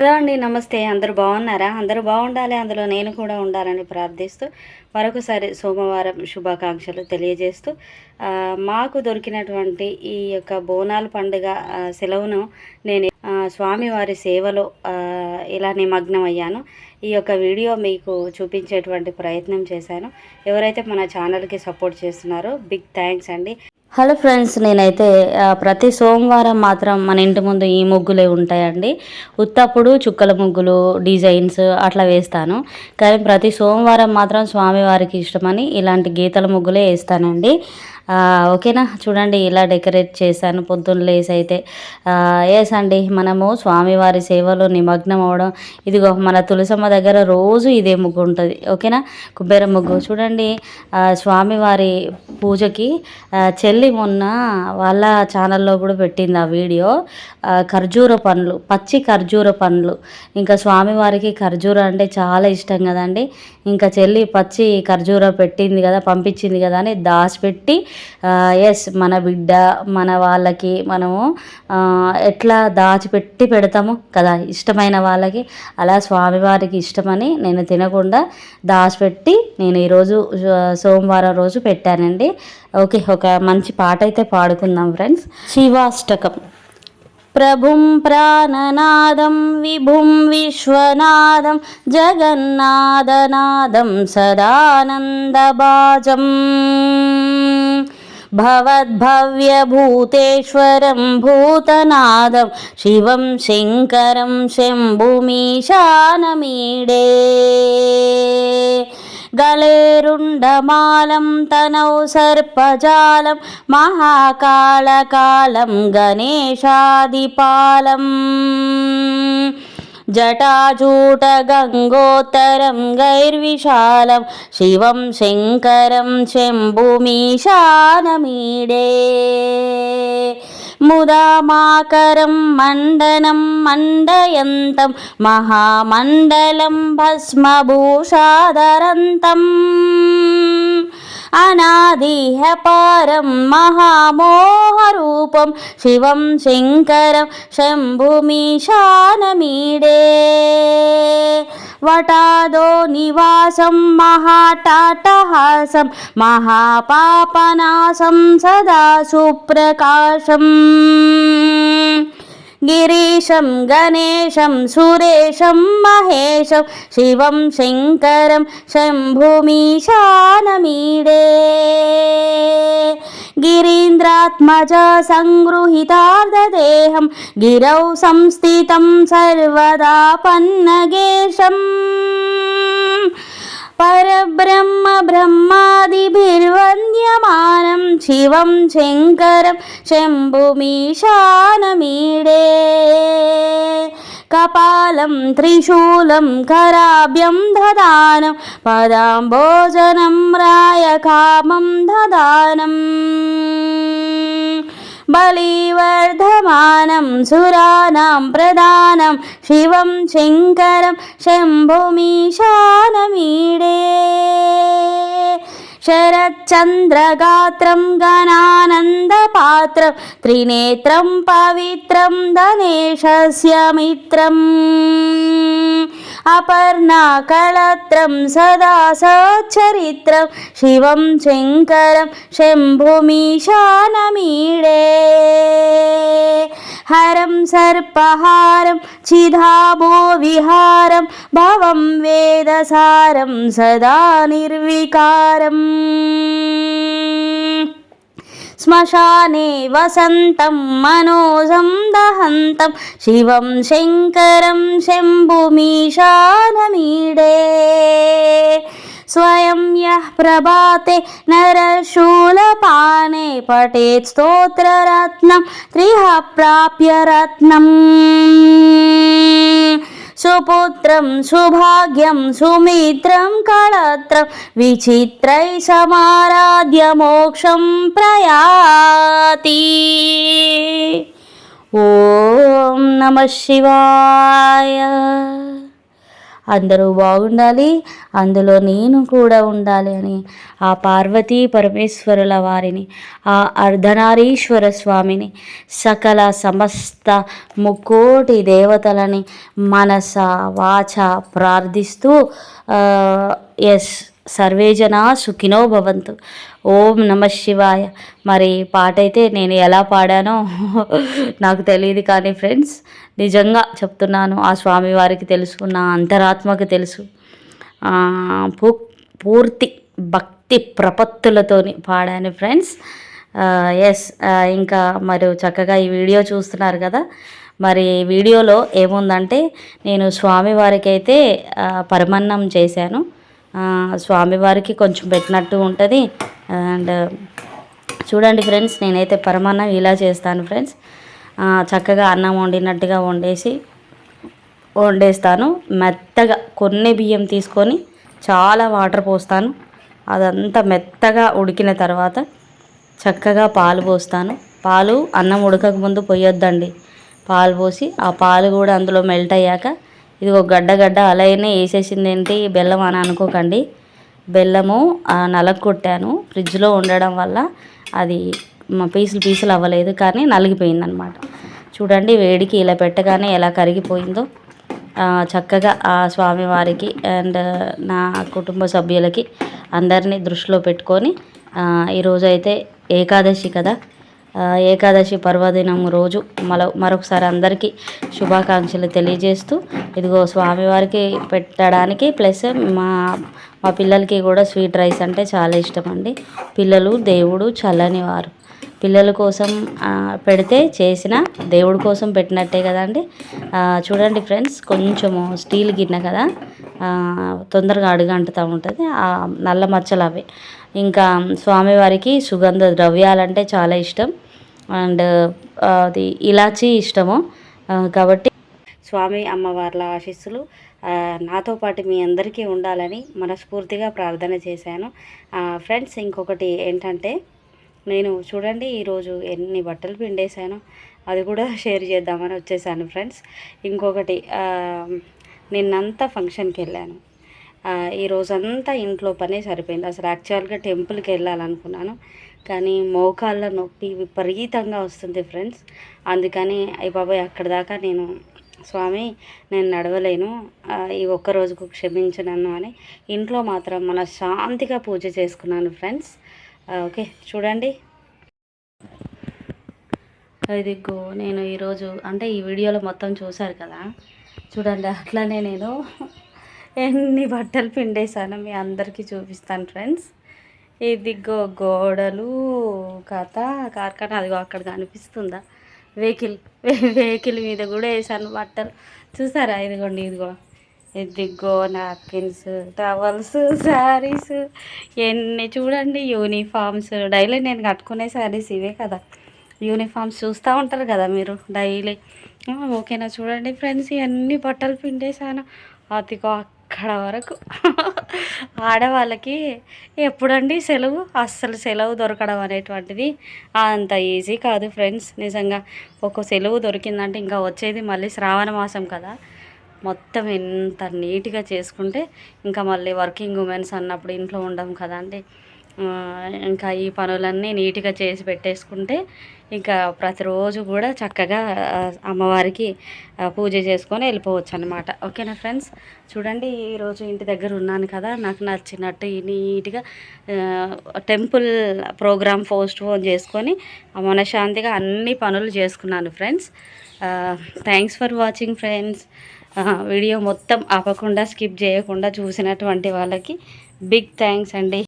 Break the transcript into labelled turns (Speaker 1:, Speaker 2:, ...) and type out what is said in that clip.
Speaker 1: Hello అండి నమస్తే. అందరూ బాగున్నారా? అందరూ బాగుండాలి. అందులో నేను కూడా ఉండాలని ప్రార్థిస్తూ మరొకసారి సోమవారం శుభాకాంక్షలు తెలియజేస్తూ మాకు దొరికినటువంటి ఈ యొక్క బోనాల పండుగ సెలవును నేను స్వామివారి సేవలో ఇలా నిమగ్నం అయ్యాను. ఈ యొక్క వీడియో మీకు చూపించేటువంటి ప్రయత్నం చేశాను. ఎవరైతే మన ఛానల్కి సపోర్ట్ చేస్తున్నారో బిగ్ థ్యాంక్స్ అండి. హలో ఫ్రెండ్స్ నేనైతే ప్రతి సోమవారం మాత్రం మన ఇంటి ముందు ఈ ముగ్గులే ఉంటాయండి. ఉత్తప్పుడు చుక్కల ముగ్గులు డిజైన్స్ అట్లా వేస్తాను. కానీ ప్రతి సోమవారం మాత్రం స్వామివారికి ఇష్టమని ఇలాంటి గీతల ముగ్గులే వేస్తానండి. ఓకేనా? చూడండి ఇలా డెకరేట్ చేశాను. పొద్దున్న లేసి అయితే ఎస్ అండి మనము స్వామివారి సేవలో నిమగ్నం అవడం. ఇదిగో మన తులసమ్మ దగ్గర రోజు ఇదే ముగ్గు ఉంటుంది. ఓకేనా? కుబేర ముగ్గు. చూడండి స్వామివారి పూజకి చెల్లి మొన్న వాళ్ళ ఛానల్లో కూడా పెట్టింది ఆ వీడియో. ఖర్జూర పండ్లు పచ్చి ఖర్జూర పండ్లు. ఇంకా స్వామివారికి ఖర్జూర అంటే చాలా ఇష్టం కదండి. ఇంకా చెల్లి పచ్చి ఖర్జూర పెట్టింది కదా పంపించింది కదా అని దాచిపెట్టి ఎస్ మన బిడ్డ మన వాళ్ళకి మనము ఎట్లా దాచిపెట్టి పెడతాము కదా? ఇష్టమైన వాళ్ళకి అలా స్వామివారికి ఇష్టమని నేను తినకుండా దాచిపెట్టి నేను ఈరోజు సోమవారం రోజు పెట్టానండి. ఓకే ఒక మంచి పాట అయితే పాడుకుందాం ఫ్రెండ్స్. శివాష్టకం. ప్రభుం ప్రాణనాదం విభుం విశ్వనాదం జగన్నాథనాదం సదానందబాజం భవద్భవ్యభూతేశ్వరం భూతనాదం శివం శంకరం శంభుమీశానమీడే గళేరుండమాలం తనౌ సర్పజాలం మహాకాళకాలం గణేశాదిపాలం జటాజూట గంగోత్తరం గైర్విశాలం శివం శంకరం శంభుమీశానమీడే. ముదామాకరం మండనం మండయంతం మహామండలం భస్మభూషాదరంతం. అనాదిహపారం మహామోహరూపం శివం శంకరం శంభుమీశానమీడే. వటాదో నివాసం మహాటాటహాసం మహాపాపనాశం సదా సుప్రకాశం. గిరీశం గణేశం సురేశం మహేశం శివం శంకరం శంభుమీశానమీడే గిరీంద్రాత్మజ సంగృహితార్ధదేహం గిరౌ సంస్థితం సర్వదా పన్నగేశం. పరబ్రహ్మ బ్రహ్మాదిభిర్వంద్య శివం శంకరం శంభుమీశానమీడే కపాలం త్రిశూలం కరాభ్యం దదానం పదాంబోజనం రాయ కామం దదానం బలివర్ధమానం సురాణం ప్రధానం శివం శంకరం శంభుమీశానమీడే శరచ్చంద్రగాత్రం గణానందపాత్రం త్రినేత్రం పవిత్రం ధనేశస్య మిత్రం అపర్ణాకళత్రం సదా సచ్చరిత్రం. శివం శంకరం శంభుమీశానమీడే హరం సర్పహారం చిధాభో విహారం. భవం వేదసారం సదా నిర్వికారం. శ్మశానే వసంతం మనోజం దహంతం. శివం శంకరం శంభుమీశానమీడే స్వయం యః ప్రభాతే నరశూలపానే పఠేత్ స్తోత్రరత్నం త్రిహ ప్రాప్య రత్నం. సుపుత్రం సుభాగ్యం సుమిత్రం కళత్రం విచిత్రై సమారాధ్య మోక్షం ప్రయాతి. ఓం నమ శివాయ. అందరూ బాగుండాలి అందులో నేను కూడా ఉండాలి అని. ఆ పార్వతీ పరమేశ్వరుల వారిని ఆ అర్ధనారీశ్వర స్వామిని సకల సమస్త ముక్కోటి దేవతలని మనస వాచ ప్రార్థిస్తూ ఎస్ సర్వేజన సుఖినో భవంతు. ఓం నమ శివాయ. మరి పాట అయితే నేను ఎలా పాడానో నాకు తెలియదు కానీ ఫ్రెండ్స్ నిజంగా చెప్తున్నాను ఆ స్వామి వారికి తెలుసు నా అంతరాత్మకు తెలుసు. పూర్తి భక్తి ప్రపత్తులతోని పాడాను ఫ్రెండ్స్. ఎస్ ఇంకా మరి చక్కగా ఈ వీడియో చూస్తున్నారు కదా. మరి వీడియోలో ఏముందంటే నేను స్వామివారికి అయితే పరమన్నం చేశాను. స్వామివారికి కొంచెం పెట్టినట్టు ఉంటుంది. అండ్ చూడండి ఫ్రెండ్స్ నేనైతే పరమాన్నం ఇలా చేస్తాను ఫ్రెండ్స్. చక్కగా అన్నం వండినట్టుగా వండేసి వండేస్తాను. మెత్తగా కొన్ని బియ్యం తీసుకొని చాలా వాటర్ పోస్తాను. అదంతా మెత్తగా ఉడికిన తర్వాత చక్కగా పాలు పోస్తాను. పాలు అన్నం ఉడకకముందు పోయొద్దండి. పొయ్యొద్దండి పాలు పోసి ఆ పాలు కూడా అందులో మెల్ట్ అయ్యాక ఇది ఒక గడ్డ గడ్డ అలానే వేసేసింది ఏంటి బెల్లం అని అనుకోకండి. బెల్లము నలగొట్టాను ఫ్రిడ్జ్లో ఉండడం వల్ల అది పీసులు పీసులు అవ్వలేదు కానీ నలిగిపోయింది అనమాట చూడండి వేడికి ఇలా పెట్టగానే ఎలా కరిగిపోయిందో. చక్కగా ఆ స్వామివారికి అండ్ నా కుటుంబ సభ్యులకి అందరినీ దృష్టిలో పెట్టుకొని ఈరోజు అయితే ఏకాదశి కదా. ఏకాదశి పర్వదినం రోజు మరో మరొకసారి అందరికీ శుభాకాంక్షలు తెలియజేస్తూ ఇదిగో స్వామివారికి పెట్టడానికి ప్లస్ మా మా పిల్లలకి కూడా స్వీట్ రైస్ అంటే చాలా ఇష్టం అండి. పిల్లలు దేవుడు చల్లని వారు. పిల్లల కోసం పెడితే చేసిన దేవుడి కోసం పెట్టినట్టే కదండి చూడండి ఫ్రెండ్స్ కొంచెము స్టీల్ గిన్నె కదా తొందరగా అడుగంటుతూ ఉంటుంది. నల్ల మచ్చలు అవి. ఇంకా స్వామివారికి సుగంధ ద్రవ్యాలంటే చాలా ఇష్టం. అండ్ అది ఇలాచి ఇష్టము. కాబట్టి స్వామి అమ్మవార్ల ఆశీస్సులు నాతో పాటు మీ అందరికీ ఉండాలని మనస్ఫూర్తిగా ప్రార్థన చేశాను. ఫ్రెండ్స్ ఇంకొకటి ఏంటంటే నేను చూడండి ఈరోజు ఎన్ని బట్టలు పిండేశాను. అది కూడా షేర్ చేద్దామని వచ్చేసాను ఫ్రెండ్స్. ఇంకొకటి నిన్నంతా ఫంక్షన్కి వెళ్ళాను. ఈ రోజంతా ఇంట్లో పనే సరిపోయింది. అసలు యాక్చువల్గా టెంపుల్కి వెళ్ళాలనుకున్నాను. కానీ మోకాళ్ళ నొప్పి విపరీతంగా వస్తుంది ఫ్రెండ్స్. అందుకని అయ్యి బాబాయ్ అక్కడ దాకా నేను స్వామి నేను నడవలేను. ఈ ఒక్క రోజుకు క్షమించు నన్ను అని ఇంట్లో మాత్రం మన శాంతిగా పూజ చేసుకున్నాను ఫ్రెండ్స్. ఓకే చూడండి. ఇదిగో నేను ఈరోజు అంటే ఈ వీడియోలో మొత్తం చూశారు కదా? చూడండి అట్లానే నేను ఎన్ని బట్టలు పిండేశాను మీ అందరికీ చూపిస్తాను ఫ్రెండ్స్. ఇదిగో గోడలు కథ కార్ఖానా అదిగో అక్కడ కనిపిస్తుందా? వెహికల్ వెహికల్ మీద కూడా వేసాను బట్టలు. చూసారా? ఇదిగోండి ఇదిగో. ఇదిగో నాప్కిన్స్ టవల్స్ శారీస్ ఎన్ని చూడండి యూనిఫామ్స్ డైలీ నేను కట్టుకునే శారీస్ ఇవే కదా. యూనిఫామ్స్ చూస్తూ ఉంటారు కదా మీరు డైలీ ఓకేనా చూడండి ఫ్రెండ్స్ ఇవన్నీ బట్టలు పిండేశాను. అదిగో అక్కడ వరకు. ఆడవాళ్ళకి ఎప్పుడండి సెలవు? అస్సలు సెలవు దొరకడం అనేటువంటిది అంత ఈజీ కాదు ఫ్రెండ్స్ నిజంగా ఒక సెలవు దొరికిందంటే ఇంకా వచ్చేది మళ్ళీ శ్రావణ మాసం కదా. మొత్తం ఎంత నీట్గా చేసుకుంటే ఇంకా మళ్ళీ వర్కింగ్ ఉమెన్స్ అన్నప్పుడు ఇంట్లో ఉండం కదండి ఇంకా ఈ పనులన్నీ నీట్గా చేసి పెట్టేసుకుంటే ఇంకా ప్రతిరోజు కూడా చక్కగా అమ్మవారికి పూజ చేసుకొని వెళ్ళిపోవచ్చు అనమాట ఓకేనా ఫ్రెండ్స్? చూడండి ఈరోజు ఇంటి దగ్గర ఉన్నాను కదా నాకు నచ్చినట్టు నీట్గా టెంపుల్ ప్రోగ్రామ్ పోస్ట్ ఫోన్ చేసుకొని మనశాంతిగా అన్ని పనులు చేసుకున్నాను friends. Thanks for watching friends. Video మొత్తం ఆపకుండా స్కిప్ చేయకుండా చూసినటువంటి వాళ్ళకి బిగ్ థ్యాంక్స్ అండి.